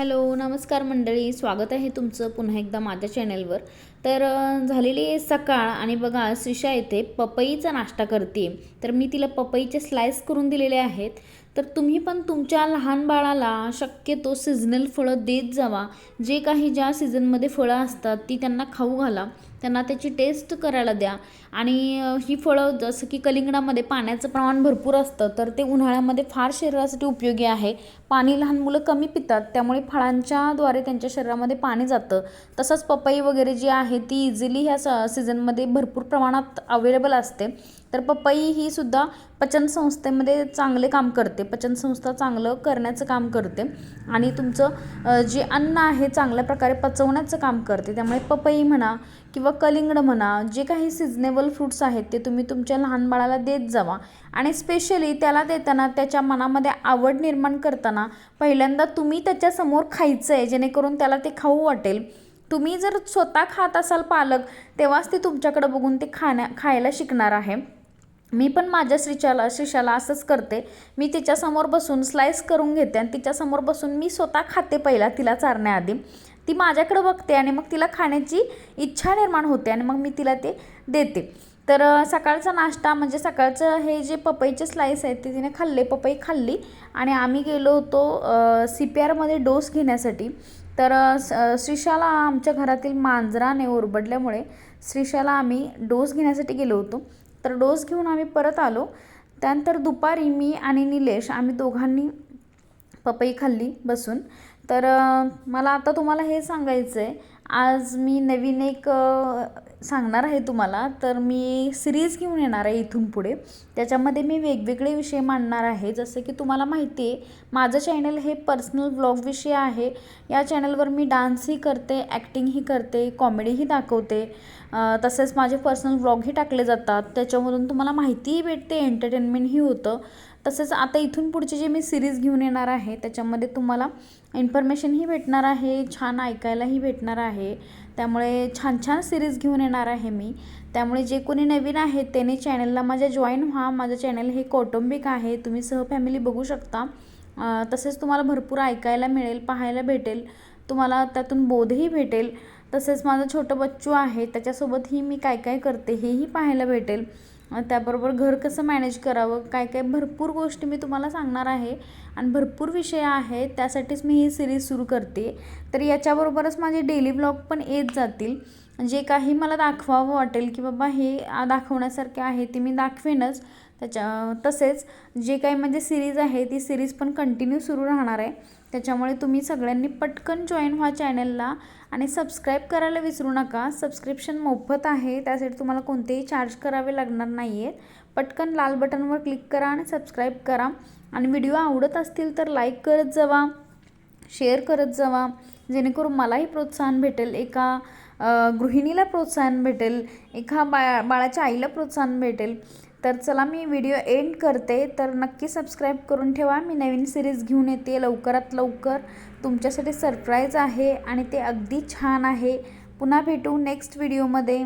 Hello नमस्कार मंडळी. स्वागत आहे तुमचं पुन्हा एकदा माझ्या चॅनलवर. तर झालेली सकाळ आणि बघा शिशा येथे पपईचा नाश्ता करते तर मी तिला पपईचे स्लाइस करून दिलेले आहेत. तर तुम्ही पण तुमच्या लहान बाळाला शक्यतो सिजनल फळं देत जावा. जे काही ज्या सीझनमध्ये फळं असतात ती त्यांना खाऊ घाला. त्यांना त्याची टेस्ट करायला द्या. आणि ही फळं जसं की कलिंगडामध्ये पाण्याचं प्रमाण भरपूर असतं तर ते उन्हाळ्यामध्ये फार शरीरासाठी उपयोगी आहे. पाणी लहान मुलं कमी पितात त्यामुळे फळांच्याद्वारे त्यांच्या शरीरामध्ये पाणी जातं. तसंच पपई वगैरे जी आहे ती इझिली ह्या स सीझनमध्ये भरपूर प्रमाणात अवेलेबल असते. तर पपई ही सुद्धा पचनसंस्थेमध्ये चांगले काम करते. पचनसंस्था चांगलं करण्याचं काम करते. आणि तुमचं जे अन्न आहे चांगल्या प्रकारे पचवण्याचं काम करते. त्यामुळे पपई म्हणा किंवा कलिंगड म्हणा जे काही सिजनेबल फ्रूट्स आहेत ते तुम्ही तुमच्या लहान बाळाला देत जावा. आणि स्पेशली त्याला देताना त्याच्या मनामध्ये आवड निर्माण करताना पहिल्यांदा तुम्ही त्याच्यासमोर खायचं आहे जेणेकरून त्याला ते खाऊ वाटेल. तुम्ही जर स्वतः खात असाल पालक तेव्हाच ते तुमच्याकडं बघून ते खाण्या खायला शिकणार आहे. मी पण माझ्या श्रीशाला श्रीशाला असंच करते. मी तिच्यासमोर बसून स्लाइस करून घेते आणि तिच्यासमोर बसून मी स्वतः खाते पहिला तिला चारण्याआधी. ती माझ्याकडं बघते आणि मग तिला खाण्याची इच्छा निर्माण होते आणि मग मी तिला ते देते. तर सकाळचा नाश्ता म्हणजे सकाळचं हे जे पपईचे स्लाईस आहेत ते तिने खाल्ले पपई खाल्ली. आणि आम्ही गेलो होतो सी पी आरमध्ये डोस घेण्यासाठी. तर श्रीशाला आमच्या घरातील मांजराने ओरबडल्यामुळे श्रीशाला आम्ही डोस घेण्यासाठी गेलो होतो. तर डोस घेऊन आम्ही परत आलो. त्यानंतर दुपारी मी आणि निलेश आम्ही दोघांनी पपई खाल्ली बसून. तर मला आता तुम्हाला हे सांगायचं आहे आज मी नवीन एक सांगणार आहे तुम्हाला. तर मी सिरीज घेऊन येणार आहे इथून पुढे. त्याच्यामध्ये मी वेगवेगळे विषय मांडणार आहे. जसं की तुम्हाला माहिती आहे माझं चॅनल हे पर्सनल ब्लॉग विषय आहे. या चॅनलवर मी डान्सही करते ॲक्टिंगही करते कॉमेडीही दाखवते. तसेच माझे पर्सनल व्लॉगही टाकले जातात. त्याच्यामधून तुम्हाला माहितीही भेटते एंटरटेनमेंटही होतं. तसेच आता इथून पुढचे जे मी सिरीज घेऊन येणार आहे त्याच्यामध्ये तुम्हाला इन्फॉर्मेशनही भेटणार आहे छान ऐकायलाही भेटणार आहे. त्यामुळे छान छान सिरीज घेऊन येणार आहे मी. त्यामुळे जे कोणी नवीन आहेत त्याने चॅनलला माझ्या जॉईन व्हा. माझं चॅनल हे कौटुंबिक आहे. तुम्ही सहफॅमिली बघू शकता. तसेच तुम्हाला भरपूर ऐकायला मिळेल पाहायला भेटेल. तुम्हाला त्यातून बोधही भेटेल. तसेच माझं छोटं बच्चू आहे त्याच्यासोबतही मी काय काय करते हेही पाहायला भेटेल. त्याबरोबर घर कसं मॅनेज करावं काय काय भरपूर गोष्टी मी तुम्हाला सांगणार आहे. आणि भरपूर विषय आहेत त्यासाठीच मी ही सिरीज सुरू करते. तर याच्याबरोबरच माझे डेली ब्लॉग पण येत जातील. जे काही मला दाखवावं वाटेल की बाबा हे दाखवण्यासारखे आहे ते मी दाखवेनच. त्याच्या तसेच जे काही म्हणजे सिरीज आहे ती सिरीज पण कंटिन्यू सुरू राहणार आहे. त्याच्यामुळे तुम्ही सगळ्यांनी पटकन जॉईन व्हा चॅनलला आणि सबस्क्राईब करायला विसरू नका. सबस्क्रिप्शन मोफत आहे त्यासाठी तुम्हाला कोणतेही चार्ज करावे लागणार नाही आहेत पटकन लाल बटनवर क्लिक करा आणि सबस्क्राईब करा. आणि व्हिडिओ आवडत असतील तर लाईक करत जावा शेअर करत जावा. जेणेकरून मलाही प्रोत्साहन भेटेल एका गृहिणीला प्रोत्साहन भेटेल एका बा बाळाच्या आईला प्रोत्साहन भेटेल. तर चला मी व्हिडिओ एंड करते. तर नक्की सबस्क्राईब करून ठेवा. मी नवीन सिरीज घेऊन येते लवकरात लवकर. तुमच्यासाठी सरप्राईज आहे आणि ते अगदी छान आहे. पुन्हा भेटू नेक्स्ट व्हिडिओमध्ये.